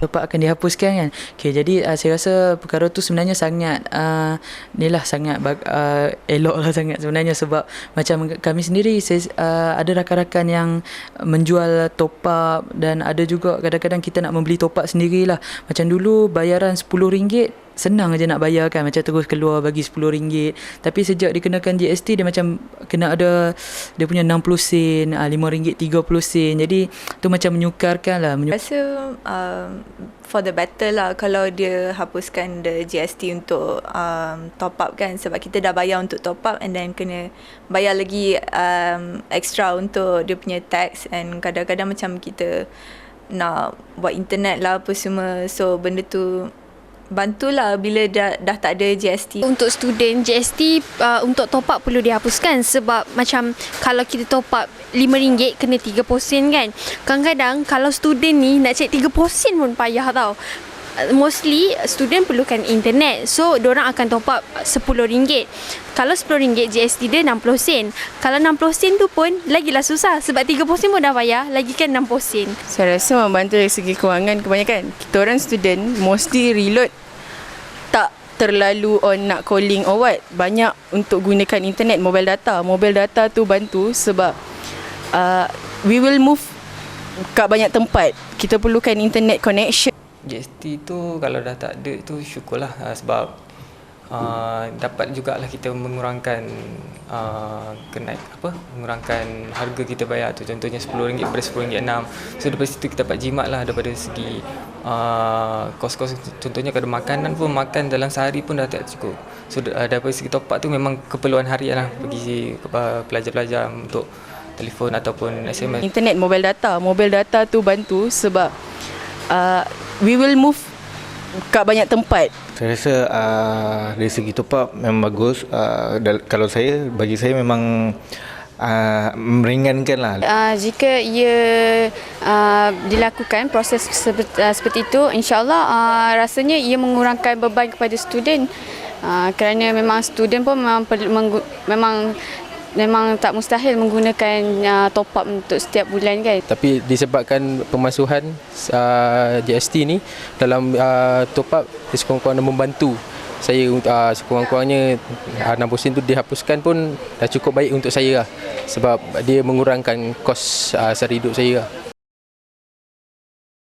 Dapat akan dihapuskan kan. Okey, jadi uh, saya rasa perkara tu sebenarnya sangat uh, inilah sangat bag, uh, elok lah sangat sebenarnya sebab macam kami sendiri saya, uh, ada rakan-rakan yang menjual top up dan ada juga kadang-kadang kita nak membeli top up sendirilah. Macam dulu bayaran RM10 senang aja nak bayar kan macam terus keluar bagi RM10 tapi sejak dikenakan GST dia macam kena ada dia punya 60 sen ah, RM5 30 sen. Jadi tu macam menyukarkan lah menyu- Rasa um, for the better lah kalau dia hapuskan the GST untuk um, top up kan. Sebab kita dah bayar untuk top up and then kena bayar lagi um, extra untuk dia punya tax. And kadang-kadang macam kita nak buat internet lah apa semua. So benda tu bantulah bila dah, dah tak ada GST. Untuk student GST uh, untuk top up perlu dihapuskan sebab macam kalau kita top up RM5 kena 30 sen kan. Kadang-kadang kalau student ni nak cek 30 sen pun payah tau. Uh, Mostly student perlukan internet So orang akan top up RM10 Kalau RM10 GST dia 60 sen Kalau 60 sen tu pun Lagilah susah Sebab 30 sen pun dah payah Lagi kan 60 sen Saya rasa membantu dari segi kewangan kebanyakan. Kita orang student mostly reload terlalu on nak calling or what. Banyak untuk gunakan internet, mobile data. Mobile data tu bantu sebab uh, we will move kat banyak tempat. Kita perlukan internet connection. GST tu kalau dah tak ada tu syukurlah uh, sebab uh, dapat jugalah kita mengurangkan uh, kenaik apa mengurangkan harga kita bayar tu. Contohnya RM10 daripada RM10.6 so daripada situ kita dapat jimat lah daripada segi uh, kos-kos. Contohnya kalau makanan pun makan dalam sehari pun dah tak cukup. So uh, daripada segi top up tu memang keperluan harian lah bagi uh, pelajar-pelajar untuk telefon ataupun SMS Internet, mobile data. Mobile data tu bantu sebab uh, we will move kat banyak tempat. Saya rasa uh, dari segi top up memang bagus. Uh, dal- kalau saya, bagi saya memang uh, meringankan lah. uh, jika ia uh, dilakukan proses seperti, uh, seperti itu insyaallah uh, rasanya ia mengurangkan beban kepada student uh, kerana memang student pun memang perlu, memang memang tak mustahil menggunakan uh, top up untuk setiap bulan kan? Tapi disebabkan pemasuhan uh, GST ni dalam uh, top up sekurang-kurangnya membantu. Saya uh, sekurang-kurangnya uh, 60 sen tu dihapuskan pun dah cukup baik untuk saya lah. Sebab dia mengurangkan kos uh, sehari hidup saya lah